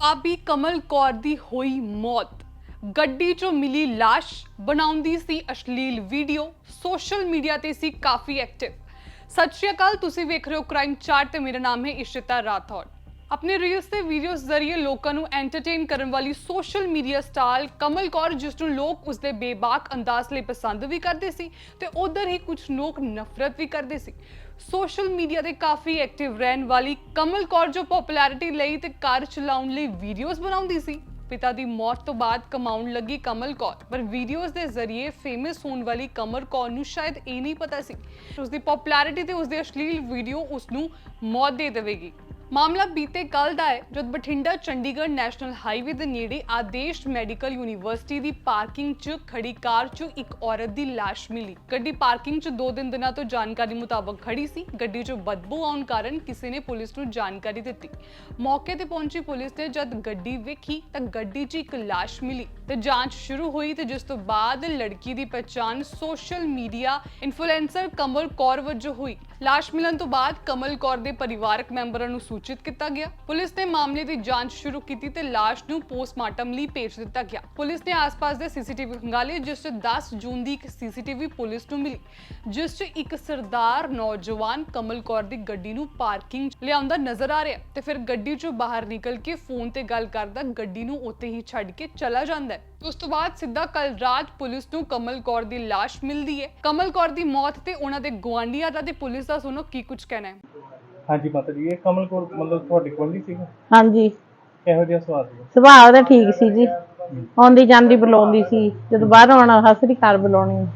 ਆਬੀ ਕਮਲ ਕੌਰ ਦੀ ਹੋਈ ਮੌਤ ਗੱਡੀ 'ਚੋਂ ਮਿਲੀ ਲਾਸ਼ ਬਣਾਉਂਦੀ ਸੀ ਅਸ਼ਲੀਲ ਵੀਡੀਓ ਸੋਸ਼ਲ ਮੀਡੀਆ ਤੇ ਸੀ ਕਾਫੀ ਐਕਟਿਵ ਸਤਿ ਸ਼੍ਰੀ ਅਕਾਲ ਤੁਸੀਂ ਵੇਖ ਰਹੇ ਹੋ ਕ੍ਰਾਈਮ ਚਾਰਟ ਤੇ ਮੇਰਾ ਨਾਮ ਹੈ ਇਸ਼ਿਤਾ ਰਾਠੌਰ ਆਪਣੇ ਰੀਲਸ ਤੇ ਵੀਡੀਓਜ਼ ਜ਼ਰੀਏ ਲੋਕਾਂ ਨੂੰ ਐਂਟਰਟੇਨ ਕਰਨ ਵਾਲੀ social media star Kamal Kaur, ਜਿਸ ਨੂੰ ਲੋਕ ਉਸਦੇ ਬੇਬਾਕ ਅੰਦਾਜ਼ ਲਈ ਪਸੰਦ ਵੀ ਕਰਦੇ ਸੀ ਤੇ ਉਧਰ ਹੀ ਕੁਝ ਲੋਕ ਨਫ਼ਰਤ ਵੀ ਕਰਦੇ ਸੀ। ਸੋਸ਼ਲ ਮੀਡੀਆ ਤੇ ਕਾਫੀ ਐਕਟਿਵ ਰਹਿਣ ਵਾਲੀ ਕਮਲ ਕੌਰ ਜੋ ਪਪੂਲੈਰਿਟੀ ਲਈ ਤੇ ਕਾਰ ਚਲਾਉਣ ਲਈ ਵੀਡੀਓਜ਼ ਬਣਾਉਂਦੀ ਸੀ, ਪਿਤਾ ਦੀ ਮੌਤ ਤੋਂ ਬਾਅਦ ਕਮਾਉਣ ਲੱਗੀ ਕਮਲ ਕੌਰ। ਪਰ ਵੀਡੀਓਜ਼ ਦੇ ਜ਼ਰੀਏ ਫੇਮਸ ਹੋਣ ਵਾਲੀ ਕਮਲ ਕੌਰ ਨੂੰ ਸ਼ਾਇਦ ਇਹ ਨਹੀਂ ਪਤਾ ਸੀ। ਉਸਦੀ ਪਪੂਲੈਰਿਟੀ ਤੇ ਉਸਦੇ ਅਸ਼ਲੀਲ ਵੀਡੀਓ ਉਸ ਨੂੰ ਮੌਤ ਦੇ ਦੇਵੇਗੀ। ਮਾਮਲਾ ਬੀਤੇ ਕੱਲ ਦਾ ਹੈ, ਜਦ ਬਠਿੰਡਾ ਚੰਡੀਗੜ੍ਹ ਨੈਸ਼ਨਲ ਹਾਈਵੇ ਦੇ ਨੇੜੇ ਆਦੇਸ਼ ਮੈਡੀਕਲ ਯੂਨੀਵਰਸਿਟੀ ਦੀ ਪਾਰਕਿੰਗ 'ਚ ਖੜੀ ਕਾਰ 'ਚ ਇੱਕ ਔਰਤ ਦੀ ਲਾਸ਼ ਮਿਲੀ। ਗੱਡੀ ਪਾਰਕਿੰਗ 'ਚ ਦੋ ਦਿਨ ਦਿਨਾਂ ਤੋਂ ਜਾਣਕਾਰੀ ਮੁਤਾਬਕ ਖੜੀ ਸੀ। ਗੱਡੀ 'ਚੋਂ ਬਦਬੂ ਆਉਣ ਕਾਰਨ ਕਿਸੇ ਨੇ ਪੁਲਿਸ ਨੂੰ ਜਾਣਕਾਰੀ ਦਿੱਤੀ। ਮੌਕੇ ਤੇ ਪਹੁੰਚੀ ਪੁਲਿਸ ਨੇ ਜਦ ਗੱਡੀ ਵੇਖੀ ਤਾਂ ਗੱਡੀ 'ਚ ਇੱਕ ਲਾਸ਼ ਮਿਲੀ ਤੇ ਜਾਂਚ ਸ਼ੁਰੂ ਹੋਈ ਤੇ ਜਿਸ ਤੋਂ ਬਾਅਦ ਲੜਕੀ ਦੀ ਪਛਾਣ social media influencer Kamal Kaur ਵਜੋਂ ਹੋਈ। ਲਾਸ਼ ਮਿਲਣ ਤੋਂ ਬਾਅਦ ਕਮਲ ਕੌਰ ਦੇ ਪਰਿਵਾਰਕ ਮੈਂਬਰਾਂ ਨੂੰ ਸੂਚਿਤ ਕੀਤਾ ਗਿਆ। ਪੁਲਿਸ ਨੇ ਮਾਮਲੇ ਦੀ ਜਾਂਚ ਸ਼ੁਰੂ ਕੀਤੀ ਤੇ ਲਾਸ਼ ਨੂੰ ਪੋਸਟਮਾਰਟਮ ਲਈ ਭੇਜ ਦਿੱਤਾ ਗਿਆ। ਪੁਲਿਸ ਨੇ ਆਸ-ਪਾਸ ਦੇ ਸੀਸੀਟੀਵੀ ਖੰਗਾਲੇ ਜਿਸ 'ਚ 10 ਜੂਨ ਦੀ ਇੱਕ ਸੀਸੀਟੀਵੀ ਪੁਲਿਸ ਨੂੰ ਮਿਲੀ, ਜਿਸ 'ਚ ਇੱਕ ਸਰਦਾਰ ਨੌਜਵਾਨ ਕਮਲ ਕੌਰ ਦੀ ਗੱਡੀ ਨੂੰ ਪਾਰਕਿੰਗ ਲਿਆਉਂਦਾ ਨਜ਼ਰ ਆ ਰਿਹਾ ਤੇ ਫਿਰ ਗੱਡੀ 'ਚੋਂ ਬਾਹਰ ਨਿਕਲ ਕੇ ਫੋਨ ਤੇ ਗੱਲ ਕਰਦਾ ਗੱਡੀ ਨੂੰ ਉੱਥੇ ਹੀ ਛੱਡ ਕੇ ਚਲਾ ਜਾਂਦਾ ਹੈ। ਉਸ ਤੋਂ ਬਾਅਦ ਸਿੱਧਾ ਕੱਲ ਰਾਤ ਪੁਲਿਸ ਨੂੰ ਕਮਲ ਕੌਰ ਦੀ ਲਾਸ਼ ਮਿਲਦੀ ਹੈ। ਕਮਲ ਕੌਰ ਦੀ ਮੌਤ ਤੇ ਉਹਨਾਂ ਦੇ ਗੁਆਂਢੀਆਂ ਦਾ ਤੇ ਪੁਲਿਸ ਦਾ ਸੁਣੋ ਕੀ ਕੁਝ ਕਹਿਣਾ ਹੈ। ਹਾਂਜੀ ਮਾਤਾ ਜੀ ਇਹ ਕਮਲ ਕੋਲ ਮਤਲਬ ਤੁਹਾਡੇ ਕੋਲ ਨਹੀਂ ਸੀਗਾ? ਹਾਂਜੀ। ਕਿਹੋ ਜਿਹਾ ਸਵਾਦ ਸੀ ਸੁਭਾਅ ਉਹਦਾ ਠੀਕ ਸੀ ਜੀ। ਆਉਂਦੀ ਜਾਂਦੀ ਬੁਲਾਉਂਦੀ ਸੀ। ਜਦੋਂ ਬਾਹਰ ਆਉਣਾ ਹਸਰੀ ਘਰ ਬੁਲਾਉਣੀ।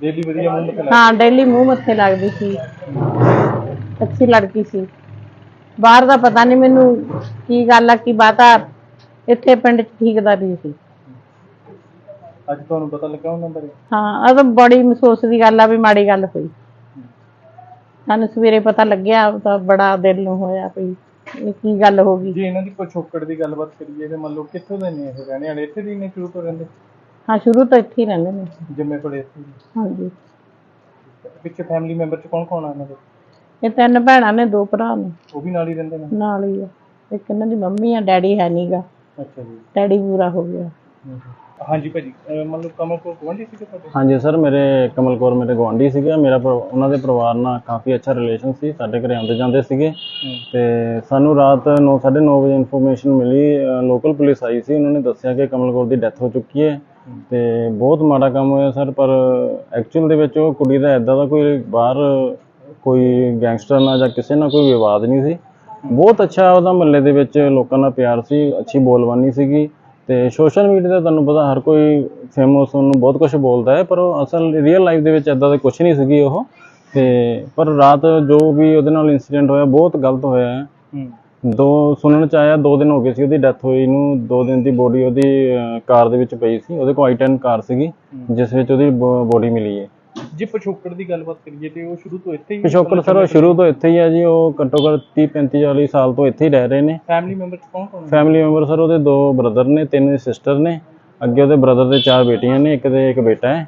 ਡੇਲੀ ਵਧੀਆ ਮੁੰਡ ਤੇ ਹਾਂ ਡੇਲੀ ਮੂੰਹ ਮੱਥੇ ਲੱਗਦੀ ਸੀ। ਅੱਛੀ ਲੜਕੀ ਸੀ। ਬਾਹਰ ਦਾ ਪਤਾ ਨਹੀਂ ਮੈਨੂੰ ਕੀ ਗੱਲ ਆ ਕੀ ਬਾਤ ਆ। ਇੱਥੇ ਪਿੰਡ ਚ ਠੀਕਦਾਰੀ ਸੀ। ਅੱਜ ਤੁਹਾਨੂੰ ਪਤਾ ਲੱਗਾ ਉਹਨਾਂ ਬਾਰੇ? ਹਾਂ ਉਹ ਤਾਂ ਬੜੀ ਮਹਿਸੂਸ ਦੀ ਗੱਲ ਆ ਵੀ ਮਾੜੀ ਗੱਲ ਹੋਈ। ਸਾਨੂੰ ਸਵੇਰੇ ਪਤਾ ਲੱਗਿਆ ਤਾਂ ਬੜਾ ਦਿਲ ਨੂੰ ਹੋਇਆ ਵੀ ਇਹ ਕੀ ਗੱਲ ਹੋ ਗਈ। ਜੇ ਇਹਨਾਂ ਦੀ ਪਿਛੋਕੜ ਦੀ ਗੱਲਬਾਤ ਕਰੀਏ ਤੇ ਮੰਨ ਲਓ ਕਿੱਥੋਂ ਦੇ ਨੇ ਇਹ ਰਹਿਣੇ ਵਾਲੇ? ਇੱਥੇ ਦੀ ਨੇ ਸ਼ੁਰੂ ਤੋਂ ਰਹਿੰਦੇ? ਹਾਂ ਸ਼ੁਰੂ ਤੋਂ ਇੱਥੇ ਹੀ ਰਹਿੰਦੇ ਨੇ। ਜੰਮੇ ਪੜੇ ਇੱਥੇ ਹੀ। ਹਾਂਜੀ। ਪਿੱਛੇ ਫੈਮਿਲੀ ਮੈਂਬਰ ਚ ਕੌਣ ਕੌਣ ਆ ਇਹਨਾਂ ਦੇ? ਇਹ ਤਿੰਨ ਭੈਣਾਂ ਨੇ ਦੋ ਭਰਾ ਨੇ। ਉਹ ਵੀ ਨਾਲ ਹੀ ਰਹਿੰਦੇ ਨੇ? ਨਾਲ ਹੀ ਆ। ਇੱਕ ਇਹਨਾਂ ਦੀ ਮੰਮੀ ਆ ਡੈਡੀ ਹੈ ਨਹੀਂਗਾ ਅੱਛਾ ਜੀ। ਡੈਡੀ ਪੂਰਾ ਹੋ ਗਿਆ। ਹਮ, ਹਮ। ਹਾਂਜੀ ਭਾਜੀ ਅਹ ਮੰਨ ਲਓ ਕਮਲ ਕੋਲ ਗਵਾਂਢੀ ਸੀ ਤੁਹਾਡੇ? ਹਾਂਜੀ ਸਰ ਮੇਰੇ ਕਮਲ ਕੌਰ ਮੇਰੇ ਗੁਆਂਢੀ ਸੀਗੇ। ਮੇਰਾ ਪਰ- ਉਹਨਾਂ ਦੇ ਪਰਿਵਾਰ ਨਾਲ ਕਾਫੀ ਅੱਛਾ ਰਿਲੇਸ਼ਨ ਸੀ। ਸਾਡੇ ਘਰੇ ਆਉਂਦੇ ਜਾਂਦੇ ਸੀਗੇ। ਤੇ ਸਾਨੂੰ ਰਾਤ 9:30 ਵਜੇ ਇਨਫੋਰਮੇਸ਼ਨ ਮਿਲੀ ਲੋਕਲ ਪੁਲਿਸ ਆਈ ਸੀ। ਉਹਨਾਂ ਨੇ ਦੱਸਿਆ ਕਿ ਕਮਲ ਕੌਰ ਦੀ ਡੈਥ ਹੋ ਚੁੱਕੀ ਹੈ। ਤੇ ਬਹੁਤ ਮਾੜਾ ਕੰਮ ਹੋਇਆ ਸਰ ਪਰ ਐਕਚੁਅਲ ਦੇ ਵਿੱਚ ਉਹ ਕੁੜੀ ਦਾ ਐਦਾਂ ਦਾ ਕੋਈ ਬਾਹਰ ਕੋਈ ਗੈਂਗਸਟਰ ਨਾਲ ਜਾਂ ਕਿਸੇ ਨਾਲ ਕੋਈ ਵਿਵਾਦ ਨਹੀਂ ਸੀ। ਬਹੁਤ ਅੱਛਾ ਉਹਦਾ ਮਹੱਲੇ ਦੇ ਵਿੱਚ ਲੋਕਾਂ ਦਾ ਪਿਆਰ ਸੀ। ਅੱਛੀ ਬੋਲਬਾਨੀ ਸੀਗੀ। ਤੇ ਸੋਸ਼ਲ ਮੀਡੀਆ ਤੇ ਤੁਹਾਨੂੰ ਪਤਾ ਹਰ ਕੋਈ ਫੇਮਸ ਉਹਨੂੰ ਬਹੁਤ ਕੁਝ ਬੋਲਦਾ ਹੈ ਪਰ ਉਹ ਅਸਲ ਰੀਅਲ ਲਾਈਫ ਦੇ ਵਿੱਚ ਐਦਾਂ ਦਾ ਕੁਝ ਨਹੀਂ ਸੀਗੀ ਉਹ। ਤੇ ਪਰ ਰਾਤ ਜੋ ਵੀ ਉਹਦੇ ਨਾਲ ਇਨਸੀਡੈਂਟ ਹੋਇਆ ਬਹੁਤ ਗਲਤ ਹੋਇਆ ਹੈ। ਦੋ ਸੁਣਨ ਚ ਆਇਆ ਦੋ ਦਿਨ ਹੋ ਗਏ ਸੀ ਉਹਦੀ ਡੈਥ ਹੋਈ ਨੂੰ ਦੋ ਦਿਨ ਦੀ ਬੋਡੀ ਉਹਦੀ ਕਾਰ ਦੇ ਵਿੱਚ ਪਈ ਸੀ ਉਹਦੇ ਕੋਲ i10 ਕਾਰ ਸੀਗੀ ਜਿਸ ਵਿੱਚ ਉਹਦੀ ਬੋਡੀ ਮਿਲੀ ਹੈ। ਜੇ ਪਿਛੋਕੜ ਦੀ ਗੱਲਬਾਤ ਕਰੀਏ ਤੇ ਉਹ ਸ਼ੁਰੂ ਤੋਂ ਇੱਥੇ ਹੀ ਪਿਛੋਕੜ ਸਰ ਉਹ ਸ਼ੁਰੂ ਤੋਂ ਇੱਥੇ ਹੀ ਹੈ ਜੀ ਉਹ ਘੱਟੋ ਘੱਟ 30 35 40 ਸਾਲ ਤੋਂ ਇੱਥੇ ਹੀ ਰਹਿ ਰਹੇ ਨੇ। ਫੈਮਿਲੀ ਮੈਂਬਰ ਕੌਣ ਕੌਣ? ਫੈਮਿਲੀ ਮੈਂਬਰ ਸਰ ਉਹਦੇ ਦੋ ਬ੍ਰਦਰ ਨੇ ਤਿੰਨ ਸਿਸਟਰ ਨੇ। ਅੱਗੇ ਉਹਦੇ ਬ੍ਰਦਰ ਦੇ ਚਾਰ ਬੇਟੀਆਂ ਨੇ ਇੱਕ ਦੇ ਇੱਕ ਬੇਟਾ ਹੈ।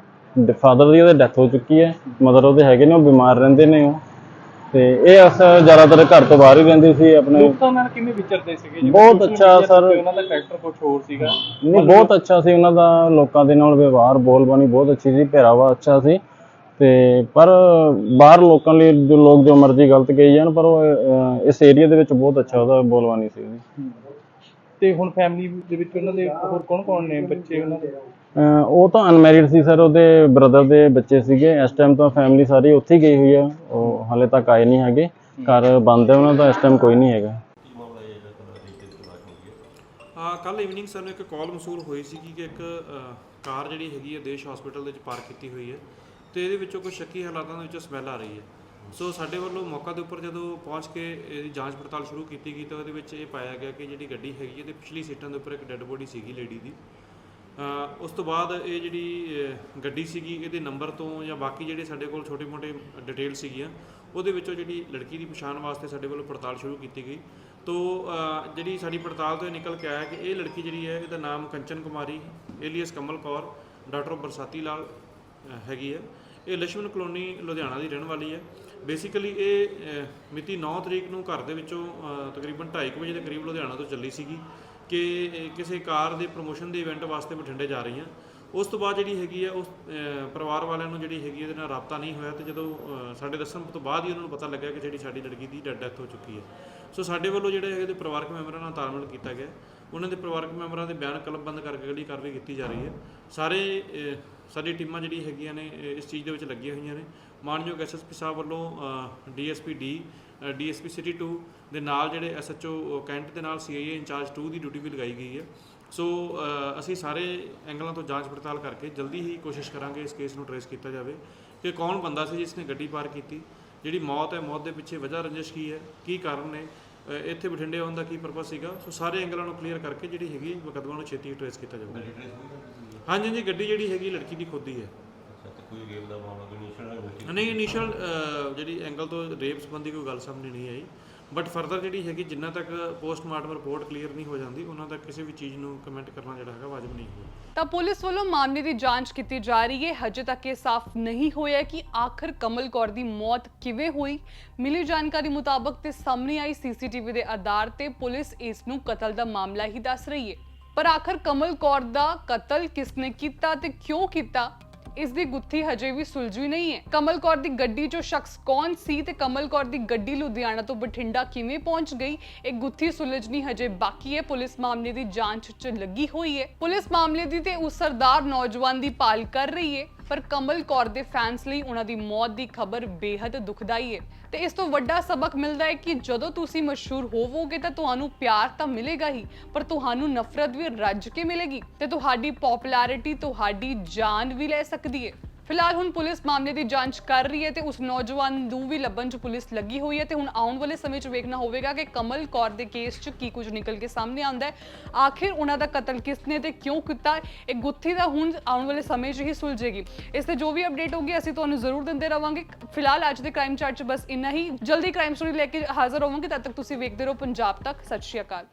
ਫਾਦਰ ਦੀ ਉਹਦੇ ਡੈਥ ਹੋ ਚੁੱਕੀ ਹੈ। ਮਦਰ ਉਹਦੇ ਹੈਗੇ ਨੇ ਉਹ ਬਿਮਾਰ ਰਹਿੰਦੇ ਨੇ ਉਹ। ਤੇ ਇਹ ਅਕਸਰ ਜ਼ਿਆਦਾਤਰ ਘਰ ਤੋਂ ਬਾਹਰ ਹੀ ਰਹਿੰਦੀ ਸੀ ਆਪਣੇ ਲੋਕਾਂ ਨਾਲ ਕਿਵੇਂ ਵਿਚਰਦੇ ਸੀਗੇ? ਜਿਵੇਂ ਬਹੁਤ ਅੱਛਾ ਸਰ। ਉਹਨਾਂ ਦਾ ਕੈਰੈਕਟਰ ਕੁਝ ਹੋਰ ਸੀਗਾ। ਨਹੀਂ ਬਹੁਤ ਅੱਛਾ ਸੀ ਉਹਨਾਂ ਦਾ ਲੋਕਾਂ ਦੇ ਨਾਲ ਵਿਵਹਾਰ ਬੋਲਬਾਣੀ ਬਹੁਤ ਅੱਛੀ ਸੀ ਪਹਿਰਾਵਾ ਅੱਛਾ ਸੀ। ਤੇ ਪਰ ਬਾਹਰ ਲੋਕਾਂ ਲਈ ਜੋ ਲੋਕ ਜੋ ਮਰਜ਼ੀ ਗਲਤ ਕਹੀ ਜਾਣ ਪਰ ਉਹ ਅਹ, ਇਸ ਏਰੀਆ ਦੇ ਵਿੱਚ ਬਹੁਤ ਅੱਛਾ ਉਹਦਾ ਬੋਲਬਾਣੀ ਸੀ ਉਹਦੀ। ਤੇ ਹੁਣ ਫੈਮਿਲੀ ਦੇ ਵਿੱਚ ਉਹਨਾਂ ਦੇ ਹੋਰ ਕੌਣ ਕੌਣ ਨੇ ਬੱਚੇ ਉਹਨਾਂ ਦੇ? ਅਹ ਉਹ ਤਾਂ ਅਨਮੈਰਿਡ ਸੀ ਸਰ ਉਹਦੇ ਬ੍ਰਦਰ ਦੇ ਬੱਚੇ ਸੀਗੇ। ਇਸ ਟਾਈਮ ਤਾਂ ਫੈਮਿਲੀ ਸਾਰੀ ਉੱਥੇ ਹੀ ਗਈ ਹੋਈ ਆ। ਉਹ ਹਾਲੇ ਤੱਕ ਆਏ ਨਹੀਂ ਹੈਗੇ। ਘਰ ਬੰਦ ਹੈ ਉਹਨਾਂ ਦਾ ਇਸ ਟਾਈਮ ਕੋਈ ਨਹੀਂ ਹੈਗਾ। ਕੱਲ ਇਵਨਿੰਗ ਸਾਨੂੰ ਇੱਕ ਕਾਲ ਮਸੂਲ ਹੋਈ ਸੀ ਕਿ ਇੱਕ ਅ, ਕਾਰ ਜਿਹੜੀ ਹੈਗੀ ਹੈ ਦੇਸ਼ ਹਸਪੀਟਲ ਦੇ ਵਿੱਚ ਪਾਰਕ ਕੀਤੀ ਹੋਈ ਹੈ। ਤੇ ਇਹਦੇ ਵਿੱਚੋਂ ਕੋਈ ਸ਼ੱਕੀ ਹਾਲਾਤਾਂ ਦੇ ਵਿੱਚੋਂ ਸਮੈਲ ਆ ਰਹੀ ਹੈ। ਸੋ ਸਾਡੇ ਵੱਲੋਂ ਮੌਕਾ ਦੇ ਉੱਪਰ ਜਦੋਂ ਪਹੁੰਚ ਕੇ ਇਹਦੀ ਜਾਂਚ ਪੜਤਾਲ ਸ਼ੁਰੂ ਕੀਤੀ ਗਈ ਤਾਂ ਉਹਦੇ ਵਿੱਚ ਇਹ ਪਾਇਆ ਗਿਆ ਕਿ ਜਿਹੜੀ ਗੱਡੀ ਹੈਗੀ ਇਹਦੇ ਪਿਛਲੀ ਸੀਟਾਂ ਦੇ ਉੱਪਰ ਇੱਕ ਡੈੱਡ ਬੋਡੀ ਸੀਗੀ ਲੇਡੀ ਦੀ। ਉਸ ਤੋਂ ਬਾਅਦ ਇਹ ਜਿਹੜੀ ਗੱਡੀ ਸੀਗੀ, ਇਹਦੇ ਨੰਬਰ ਤੋਂ ਜਾਂ ਬਾਕੀ ਜਿਹੜੇ ਸਾਡੇ ਕੋਲ ਛੋਟੇ-ਮੋਟੇ ਡਿਟੇਲ ਸੀਗੀਆਂ, ਉਹਦੇ ਵਿੱਚੋਂ ਜਿਹੜੀ ਲੜਕੀ ਦੀ ਪਛਾਣ ਵਾਸਤੇ ਸਾਡੇ ਵੱਲੋਂ ਪੜਤਾਲ ਸ਼ੁਰੂ ਕੀਤੀ ਗਈ। ਤੋ ਜਿਹੜੀ ਸਾਡੀ ਪੜਤਾਲ ਤੋਂ ਇਹ ਨਿਕਲ ਕੇ ਆਇਆ ਕਿ ਇਹ ਲੜਕੀ ਜਿਹੜੀ ਹੈ, ਇਹਦਾ ਨਾਮ ਕੰਚਨ ਕੁਮਾਰੀ ਏਲੀਅਸ ਕਮਲ ਕੌਰ, ਡਾਕਟਰ ਬਰਸਾਤੀ ਲਾਲ ਹੈਗੀ ਹੈ। ਇਹ ਲక్ష్ਮਣ ਕਲੋਨੀ ਲੁਧਿਆਣਾ ਦੀ ਰਹਿਣ ਵਾਲੀ ਹੈ। ਬੇਸਿਕਲੀ ਇਹ ਅਹ, ਮਿਤੀ 9 ਤਰੀਕ ਨੂੰ ਘਰ ਦੇ ਵਿੱਚੋਂ ਅਹ, ਤਕਰੀਬਨ 2:30 ਵਜੇ ਦੇ ਕਰੀਬ ਲੁਧਿਆਣਾ ਤੋਂ ਚੱਲੀ ਸੀਗੀ ਕਿ ਇਹ ਕਿਸੇ ਕਾਰ ਦੇ ਪ੍ਰੋਮੋਸ਼ਨ ਦੇ ਇਵੈਂਟ ਵਾਸਤੇ ਬਠਿੰਡੇ ਜਾ ਰਹੀ ਰਹੀਆਂ। ਉਸ ਤੋਂ ਬਾਅਦ ਜਿਹੜੀ ਹੈਗੀ ਹੈ ਉਸ ਪਰਿਵਾਰ ਵਾਲਿਆਂ ਨੂੰ ਜਿਹੜੀ ਹੈਗੀ ਇਹਦੇ ਨਾਲ ਰਾਬਤਾ ਨਹੀਂ ਹੋਇਆ ਤੇ ਜਦੋਂ ਸਾਡੇ ਦੱਸਣ ਤੋਂ ਬਾਅਦ ਹੀ ਉਹਨਾਂ ਨੂੰ ਪਤਾ ਲੱਗਿਆ ਕਿ ਜਿਹੜੀ ਸਾਡੀ ਲੜਕੀ ਦੀ ਡੈਡ ਡੈਥ ਹੋ ਚੁੱਕੀ ਹੈ। ਸੋ ਸਾਡੇ ਵੱਲੋਂ ਜਿਹੜੇ ਹੈਗੇ ਦੇ ਪਰਿਵਾਰਕ ਮੈਂਬਰਾਂ ਨਾਲ ਤਾਲਮੇਲ ਕੀਤਾ ਗਿਆ। ਉਹਨਾਂ ਦੇ ਪਰਿਵਾਰਕ ਮੈਂਬਰਾਂ ਦੇ ਬਿਆਨ ਕਲਮਬੰਦ ਕਰਕੇ ਅਗਲੀ ਕਾਰਵਾਈ ਕੀਤੀ ਜਾ ਰਹੀ ਹੈ। ਸਾਰੇ ਸਾਡੀ ਟੀਮਾਂ ਜਿਹੜੀ ਹੈਗੀਆਂ ਨੇ ਇਸ ਚੀਜ਼ ਦੇ ਵਿੱਚ ਲੱਗੀਆਂ ਹੋਈਆਂ ਨੇ। ਮਾਨਯੋਗ ਐਸਐਸਪੀ ਸਾਹਿਬ ਵੱਲੋਂ ਡੀਐਸਪੀ ਡੀ ਡੀਐਸਪੀ ਸਿਟੀ 2 ਦੇ ਨਾਲ ਜਿਹੜੇ ਐਸਐਚਓ ਕੈਂਟ ਦੇ ਨਾਲ ਸੀਆਈਏ ਇੰਚਾਰਜ 2 ਦੀ ਡਿਊਟੀ ਵੀ ਲਗਾਈ ਗਈ ਹੈ। ਸੋ ਅਸੀਂ ਸਾਰੇ ਐਂਗਲਾਂ ਤੋਂ ਜਾਂਚ ਪੜਤਾਲ ਕਰਕੇ ਜਲਦੀ ਹੀ ਕੋਸ਼ਿਸ਼ ਕਰਾਂਗੇ ਇਸ ਕੇਸ ਨੂੰ ਟਰੇਸ ਕੀਤਾ ਜਾਵੇ ਕਿ ਕੌਣ ਬੰਦਾ ਸੀ ਜਿਸ ਨੇ ਗੱਡੀ ਪਾਰ ਕੀਤੀ ਜਿਹੜੀ ਮੌਤ ਹੈ ਮੌਤ ਦੇ ਪਿੱਛੇ ਵਜ੍ਹਾ ਰੰਜਿਸ਼ ਕੀ ਹੈ ਕੀ ਕਾਰਨ ਨੇ ਇੱਥੇ ਬਠਿੰਡੇ ਆਉਣ ਦਾ ਕੀ ਪਰਪਸ ਸੀਗਾ? ਸੋ ਸਾਰੇ ਐਂਗਲਾਂ ਨੂੰ ਕਲੀਅਰ ਕਰਕੇ ਜਿਹੜੀ ਹੈਗੀ ਮੁਕੱਦਮਾ ਨੂੰ ਛੇਤੀ ਟਰੇਸ ਕੀਤਾ ਜਾਊਗਾ। ਹਾਂਜੀ ਹਾਂਜੀ ਗੱਡੀ ਜਿਹੜੀ ਹੈਗੀ ਲੜਕੀ ਦੀ ਖੁਦ ਹੀ। ਹੈ ਕੋਈ ਗੇਮ ਦਾ ਮਾਮਲਾ ਕੋਈ ਇਨੀਸ਼ੀਅਲ ਨਹੀਂ ਇਨੀਸ਼ੀਅਲ ਜਿਹੜੀ ਐਂਗਲ ਤੋਂ ਰੇਪ ਸੰਬੰਧੀ ਕੋਈ ਗੱਲ ਸਾਹਮਣੇ ਨਹੀਂ ਆਈ। ਬਟ ਫਰਦਰ ਜਿਹੜੀ ਹੈਗੀ, ਜਿੰਨਾ ਤੱਕ ਪੋਸਟਮਾਰਟਮ ਰਿਪੋਰਟ ਕਲੀਅਰ ਨਹੀਂ ਹੋ ਜਾਂਦੀ, ਉਹਨਾਂ ਤੱਕ ਕਿਸੇ ਵੀ ਚੀਜ਼ ਨੂੰ ਕਮੈਂਟ ਕਰਨਾ ਜਿਹੜਾ ਹੈਗਾ ਵਾਜਬ ਨਹੀਂ ਹੈ ਤਾਂ ਪੁਲਿਸ ਵੱਲੋਂ ਮਾਮਲੇ ਦੀ ਜਾਂਚ ਕੀਤੀ ਜਾ ਰਹੀ ਹੈ। ਹਜੇ ਤੱਕ ਇਹ ਸਾਫ਼ ਨਹੀਂ ਹੋਇਆ ਕਿ ਆਖਰ ਕਮਲ ਕੌਰ ਦੀ ਮੌਤ ਕਿਵੇਂ ਹੋਈ। ਮਿਲੀ ਜਾਣਕਾਰੀ ਮੁਤਾਬਕ ਤੇ ਸਾਹਮਣੇ ਆਈ ਸੀਸੀਟੀਵੀ ਦੇ ਆਧਾਰ ਤੇ ਪੁਲਿਸ ਇਸ ਨੂੰ ਕਤਲ ਦਾ ਮਾਮਲਾ ਹੀ ਦੱਸ ਰਹੀ ਹੈ। ਪਰ ਆਖਰ ਕਮਲ ਕੌਰ ਦਾ ਕਤਲ ਕਿਸਨੇ ਕੀਤਾ ਤੇ ਕਿਉਂ ਕੀਤਾ? ਇਸ ਦੀ ਗੁੱਥੀ ਹਜੇ ਵੀ ਸੁਲਝੀ ਨਹੀਂ ਹੈ। ਕਮਲ ਕੌਰ ਦੀ ਗੱਡੀ 'ਚੋਂ ਸ਼ਖਸ ਕੌਣ ਸੀ ਤੇ ਕਮਲ ਕੌਰ ਦੀ ਗੱਡੀ ਲੁਧਿਆਣਾ ਤੋਂ ਬਠਿੰਡਾ ਕਿਵੇਂ ਪਹੁੰਚ ਗਈ? ਇਹ ਗੁੱਥੀ ਸੁਲਝਣੀ ਹਜੇ ਬਾਕੀ ਹੈ। ਪੁਲਿਸ ਮਾਮਲੇ ਦੀ ਜਾਂਚ 'ਚ ਲੱਗੀ ਹੋਈ ਹੈ। ਪੁਲਿਸ ਮਾਮਲੇ ਦੀ ਤੇ ਉਸ ਸਰਦਾਰ ਨੌਜਵਾਨ ਦੀ ਭਾਲ ਕਰ ਰਹੀ ਹੈ। ਪਰ ਕਮਲ ਕੌਰ ਦੇ ਫੈਨਸ ਲਈ ਉਹਨਾਂ ਦੀ ਮੌਤ ਦੀ ਖਬਰ ਬੇहद ਦੁਖਦਾਈ ਹੈ। ਤੇ ਇਸ ਤੋਂ ਵੱਡਾ ਸਬਕ ਮਿਲਦਾ ਹੈ ਕਿ ਜਦੋਂ ਤੁਸੀਂ ਮਸ਼ਹੂਰ ਹੋਵੋਗੇ ਤਾਂ ਤੁਹਾਨੂੰ ਪਿਆਰ ਤਾਂ ਮਿਲੇਗਾ ਹੀ, ਪਰ ਤੁਹਾਨੂੰ ਨਫ਼ਰਤ ਵੀ ਰੱਜ ਕੇ ਮਿਲੇਗੀ ਤੇ ਤੁਹਾਡੀ ਪਪੂਲੈਰਿਟੀ ਤੁਹਾਡੀ ਜਾਨ ਵੀ ਲੈ ਸਕਦੀ ਹੈ। ਫਿਲਹਾਲ ਹੁਣ ਪੁਲਿਸ ਮਾਮਲੇ ਦੀ ਜਾਂਚ ਕਰ ਰਹੀ ਹੈ ਤੇ ਉਸ ਨੌਜਵਾਨ ਨੂੰ ਵੀ ਲੱਭਣ 'ਚ ਪੁਲਿਸ ਲੱਗੀ ਹੋਈ ਹੈ ਤੇ ਹੁਣ ਆਉਣ ਵਾਲੇ ਸਮੇਂ 'ਚ ਵੇਖਣਾ ਹੋਵੇਗਾ ਕਿ ਕਮਲ ਕੌਰ ਦੇ ਕੇਸ 'ਚ ਕੀ ਕੁਝ ਨਿਕਲ ਕੇ ਸਾਹਮਣੇ ਆਉਂਦਾ ਹੈ। ਆਖਿਰ ਉਹਨਾਂ ਦਾ ਕਤਲ ਕਿਸ ਨੇ ਤੇ ਕਿਉਂ ਕੀਤਾ? ਇਹ ਗੁੱਥੀ ਦਾ ਹੁਣ ਆਉਣ ਵਾਲੇ ਸਮੇਂ 'ਚ ਹੀ ਸੁਲਝੇਗੀ। ਇਸ ਤੇ ਜੋ ਵੀ ਅਪਡੇਟ ਹੋਗੀ ਅਸੀਂ ਤੁਹਾਨੂੰ ਜ਼ਰੂਰ ਦਿੰਦੇ ਰਵਾਂਗੇ। ਫਿਲਹਾਲ ਅੱਜ ਦੇ ਕ੍ਰਾਈਮ ਚਾਰਟ 'ਚ ਬਸ ਇੰਨਾ ਹੀ। ਜਲਦੀ ਕ੍ਰਾਈਮ ਸਟੋਰੀ ਲੈ ਕੇ ਹਾਜ਼ਰ ਹੋਵਾਂਗੇ, ਤਦ ਤੱਕ ਤੁਸੀਂ ਵੇਖਦੇ ਰਹੋ ਪੰਜਾਬ ਤੱਕ। ਸਤਿ ਸ਼੍ਰੀ ਅਕਾਲ।